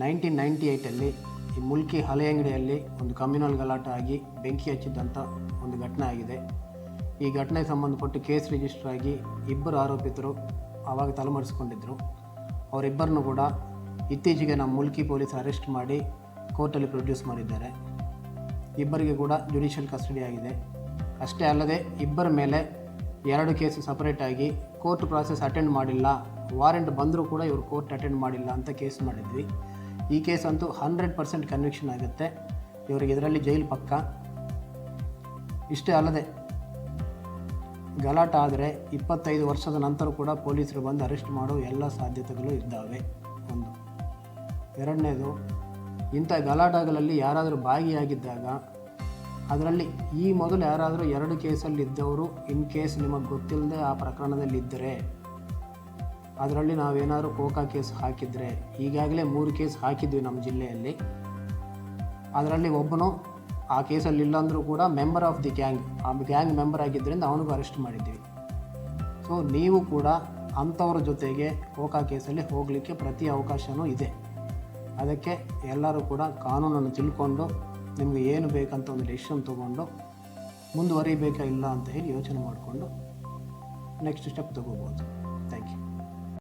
Nineteen ninety ಏಯ್ಟಲ್ಲಿ ಈ ಮುಲ್ಕಿ ಹಳೆ ಅಂಗಡಿಯಲ್ಲಿ ಒಂದು ಕಮ್ಯುನಲ್ ಗಲಾಟೆ ಆಗಿ ಬೆಂಕಿ ಹಚ್ಚಿದ್ದಂಥ ಒಂದು ಘಟನೆ ಆಗಿದೆ. ಈ ಘಟನೆಗೆ ಸಂಬಂಧಪಟ್ಟು ಕೇಸ್ ರಿಜಿಸ್ಟರ್ ಆಗಿ ಇಬ್ಬರು ಆರೋಪಿತರು ಆವಾಗ ತಲೆಮರೆಸಿಕೊಂಡಿದ್ದರು ಅವರಿಬ್ಬರನ್ನು ಕೂಡ ಇತ್ತೀಚೆಗೆ ನಮ್ಮ ಮುಲ್ಕಿ ಪೊಲೀಸ್ ಅರೆಸ್ಟ್ ಮಾಡಿ ಕೋರ್ಟಲ್ಲಿ ಪ್ರೊಡ್ಯೂಸ್ ಮಾಡಿದ್ದಾರೆ. ಇಬ್ಬರಿಗೆ ಕೂಡ ಜುಡಿಷಿಯಲ್ ಕಸ್ಟಡಿ ಆಗಿದೆ. ಅಷ್ಟೇ ಅಲ್ಲದೆ ಇಬ್ಬರ ಮೇಲೆ ಎರಡು ಕೇಸು ಸಪರೇಟಾಗಿ ಕೋರ್ಟ್ ಪ್ರಾಸೆಸ್ ಅಟೆಂಡ್ ಮಾಡಿಲ್ಲ, ವಾರೆಂಟ್ ಬಂದರೂ ಕೂಡ ಇವರು ಕೋರ್ಟ್ ಅಟೆಂಡ್ ಮಾಡಿಲ್ಲ ಅಂತ ಕೇಸ್ ಮಾಡಿದ್ವಿ. ಈ ಕೇಸ್ ಅಂತೂ ಹಂಡ್ರೆಡ್ ಪರ್ಸೆಂಟ್ ಕನ್ವಿಕ್ಷನ್ ಆಗುತ್ತೆ. ಇವರಿಗೆ ಇದರಲ್ಲಿ ಜೈಲು ಪಕ್ಕ. ಇಷ್ಟೇ ಅಲ್ಲದೆ, ಗಲಾಟ ಆದರೆ ಇಪ್ಪತ್ತೈದು ವರ್ಷದ ನಂತರ ಕೂಡ ಪೊಲೀಸರು ಬಂದು ಅರೆಸ್ಟ್ ಮಾಡೋ ಎಲ್ಲ ಸಾಧ್ಯತೆಗಳು ಇದ್ದಾವೆ. ಒಂದು. ಎರಡನೇದು, ಇಂಥ ಗಲಾಟಗಳಲ್ಲಿ ಯಾರಾದರೂ ಭಾಗಿಯಾಗಿದ್ದಾಗ, ಅದರಲ್ಲಿ ಈ ಮೊದಲು ಯಾರಾದರೂ ಎರಡು ಕೇಸಲ್ಲಿ ಇದ್ದವರು, ಇನ್ ಕೇಸ್ ನಿಮಗೆ ಗೊತ್ತಿಲ್ಲದೆ ಆ ಪ್ರಕರಣದಲ್ಲಿ ಇದ್ದರೆ ಅದರಲ್ಲಿ ನಾವೇನಾದ್ರೂ ಕೋಕಾ ಕೇಸ್ ಹಾಕಿದರೆ, ಈಗಾಗಲೇ ಮೂರು ಕೇಸ್ ಹಾಕಿದ್ವಿ ನಮ್ಮ ಜಿಲ್ಲೆಯಲ್ಲಿ. ಅದರಲ್ಲಿ ಒಬ್ಬನು ಆ ಕೇಸಲ್ಲಿ ಇಲ್ಲಾಂದರೂ ಕೂಡ ಮೆಂಬರ್ ಆಫ್ ದಿ ಗ್ಯಾಂಗ್ ಆ ಗ್ಯಾಂಗ್ ಮೆಂಬರ್ ಆಗಿದ್ದರಿಂದ ಅವನಿಗೂ ಅರೆಸ್ಟ್ ಮಾಡಿದ್ದೀವಿ ಸೊ ನೀವು ಕೂಡ ಅಂಥವ್ರ ಜೊತೆಗೆ ಕೋಕಾ ಕೇಸಲ್ಲಿ ಹೋಗಲಿಕ್ಕೆ ಪ್ರತಿ ಅವಕಾಶವೂ ಇದೆ. ಅದಕ್ಕೆ ಎಲ್ಲರೂ ಕೂಡ ಕಾನೂನನ್ನು ತಿಳ್ಕೊಂಡು, ನಿಮಗೆ ಏನು ಬೇಕಂತ ಒಂದು ಡಿಸಿಷನ್ ತೊಗೊಂಡು, ಮುಂದುವರಿಬೇಕಾ ಇಲ್ಲ ಅಂತ ಹೇಳಿ ಯೋಚನೆ ಮಾಡಿಕೊಂಡು ನೆಕ್ಸ್ಟ್ ಸ್ಟೆಪ್ ತೊಗೋಬೋದು. Thank you